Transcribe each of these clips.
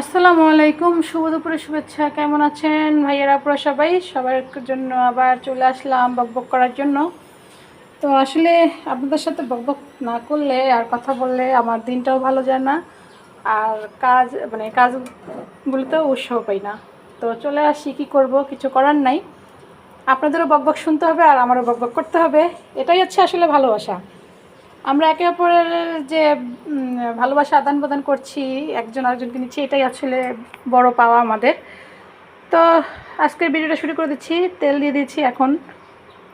আসসালামু আলাইকুম, শুভ দুপুরে শুভেচ্ছা। কেমন আছেন? ভাইয়েরা পুরো সবাই? সবার জন্য আবার চলে আসলাম বকবক করার জন্য। তো আসলে আপনাদের সাথে বকবক না করলে আর কথা বললে আমার দিনটাও ভালো যায় না। আর কাজ মানে কাজগুলোতেও উৎসাহ পাই না। তো চলে আসি, কী করব? কিছু করার নাই। আপনাদেরও বকবক শুনতে হবে আর আমারও বকবক করতে হবে। এটাই হচ্ছে আসলে ভালোবাসা। আমরা একে অপরের যে ভালোবাসা আদান প্রদান করছি, একজন আরেকজনকে নিচ্ছি, এটাই আসলে বড় পাওয়া আমাদের। তো আজকের ভিডিওটা শুরু করে দিচ্ছি, তেল দিয়ে দিচ্ছি এখন।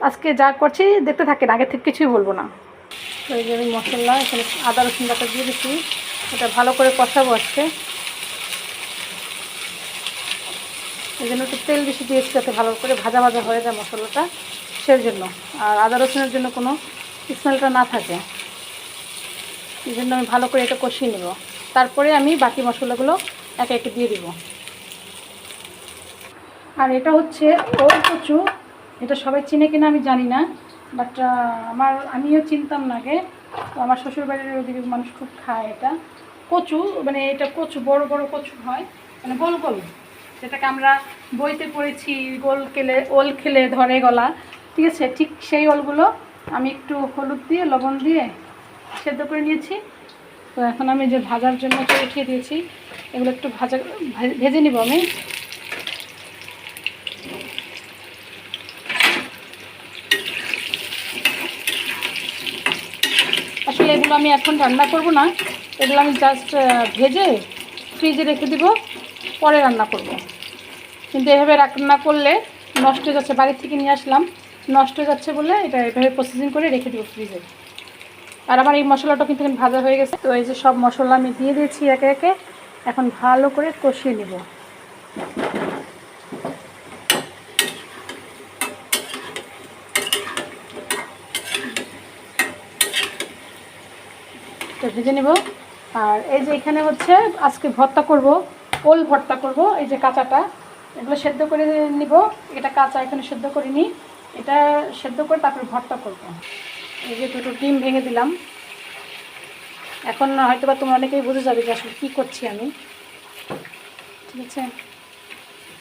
আজকে যা করছি, দেখতে থাকেন, আগে থেকে কিছুই বলব না। এই যে আমি মশলা, এখানে আদা, রসুন বাটা দিয়ে দিচ্ছি। এটা ভালো করে কষাবো আজকে। এই জন্য একটু তেল বেশি দিয়েছি যাতে ভালো করে ভাজা ভাজা হয়ে যায় মশলাটা সেই জন্য আর আদা, রসুনের জন্য কোনো স্মেলটা না থাকে। এই জন্য আমি ভালো করে এটা কষিয়ে নেব। তারপরে আমি বাকি মশলাগুলো একে একে দিয়ে দিব। আর এটা হচ্ছে ওল কচু। এটা সবাই চিনে কিনা আমি জানি না বাট আমার, আমিও চিনতাম না আগে। তো আমার শ্বশুরবাড়ির ওদিকে মানুষ খুব খায় এটা। কচু মানে এটা কচু, বড় বড় কচু হয় মানে গোল গোল। যেটাকে আমরা বইতে পড়েছি, গোল খেলে, ওল খেলে ধরে গলা। ঠিক আছে, ঠিক সেই ওলগুলো আমি একটু হলুদ দিয়ে, লবণ দিয়ে সেদ্ধ করে নিয়েছি। তো এখন আমি যে ভাজার জন্য উঠিয়ে দিয়েছি, এগুলো একটু ভাজা ভেজে নিব আমি। আসলে এগুলো আমি এখন রান্না করব না, এগুলো আমি জাস্ট ভেজে ফ্রিজে রেখে দিব, পরে রান্না করব। কিন্তু এভাবে রান্না করলে নষ্ট হয়ে যাচ্ছে, বাড়ি থেকে নিয়ে আসলাম, নষ্ট হয়ে যাচ্ছে বলে এটা এভাবে প্রসেসিং করে রেখে দেবো ফ্রিজে আর আমার এই মশলাটা কিন্তু ভাজা হয়ে গেছে। তো এই যে সব মশলা আমি দিয়ে দিয়েছি একে একে, এখন ভালো করে কষিয়ে নিব। তো ভেজে নেব। আর এই যে এখানে হচ্ছে আজকে ভর্তা করব, ওল ভর্তা করব, এই যে কাঁচাটা, এগুলো সেদ্ধ করে নিব। এটা কাঁচা এখানে সেদ্ধ করে নিই এটা সেদ্ধ করে তারপরে ভর্তা করব। এই যে দুটো ডিম ভেঙে দিলাম। এখন হয়তো বা তোমরা অনেকেই বুঝে যাবে যে আসলে কী করছি আমি। ঠিক আছে?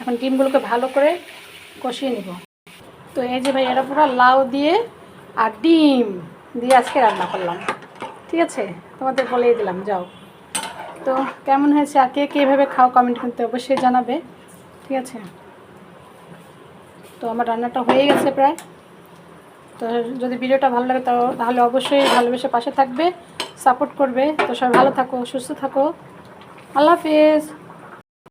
এখন ডিমগুলোকে ভালো করে কষিয়ে নিব। তো এই যে ভাই, এরা পুরো লাউ দিয়ে আর ডিম দিয়ে আজকে রান্না করলাম। ঠিক আছে? তোমাদের বলেই দিলাম, যাও। তো কেমন হয়েছে? আর কে কে এভাবে খাও কমেন্ট করতে অবশ্যই জানাবে। ঠিক আছে? তো আমার রান্নাটা হয়ে গেছে প্রায়। তো যদি ভিডিওটা ভালো লাগে তাহলে অবশ্যই ভালোবেসে পাশে থাকবে সাপোর্ট করবে। তো সবাই ভালো থাকো, সুস্থ থাকো। আল্লাহ হাফিজ।